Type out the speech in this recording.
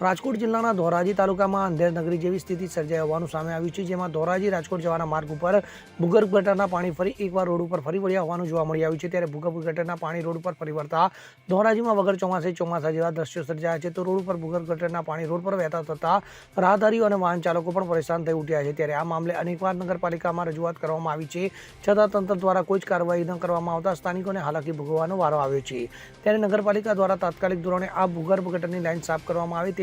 રાજકોટ જિલ્લાના ધોરાજી તાલુકામાં અંધેર નગરી જેવી સ્થિતિ સર્જાઈ હોવાનું સામે આવ્યું છે, જેમાં ધોરાજી રાજકોટ જવાના માર્ગ ઉપર ભૂગર્ભ ગટરના પાણી ફરી એકવાર રોડ ઉપર ફરી વળ્યા હોવાનું જોવા મળી આવ્યું છે. ત્યારે ભૂગર્ભ ગટરના પાણી રોડ ઉપર ફરી વળતા ધોરાજીમાં વગર ચોમાસે ચોમાસા જેવા દ્રશ્યો સર્જાયા છે. તો રોડ ઉપર ભૂગર્ભ ગટરના પાણી રોડ પર વહેતા થતા રાહદારીઓ અને વાહન ચાલકો પણ પરેશાન થઈ ઉઠ્યા છે. ત્યારે આ મામલે અનેકવાર નગરપાલિકામાં રજૂઆત કરવામાં આવી છે. છતાં તંત્ર દ્વારા કોઈ જ કાર્યવાહી ન કરવામાં આવતા સ્થાનિકોને હાલાકી ભોગવવાનો વારો આવ્યો છે. ત્યારે નગરપાલિકા દ્વારા તાત્કાલિક ધોરણે આ ભૂગર્ભ ગટરની લાઇન સાફ કરવામાં આવે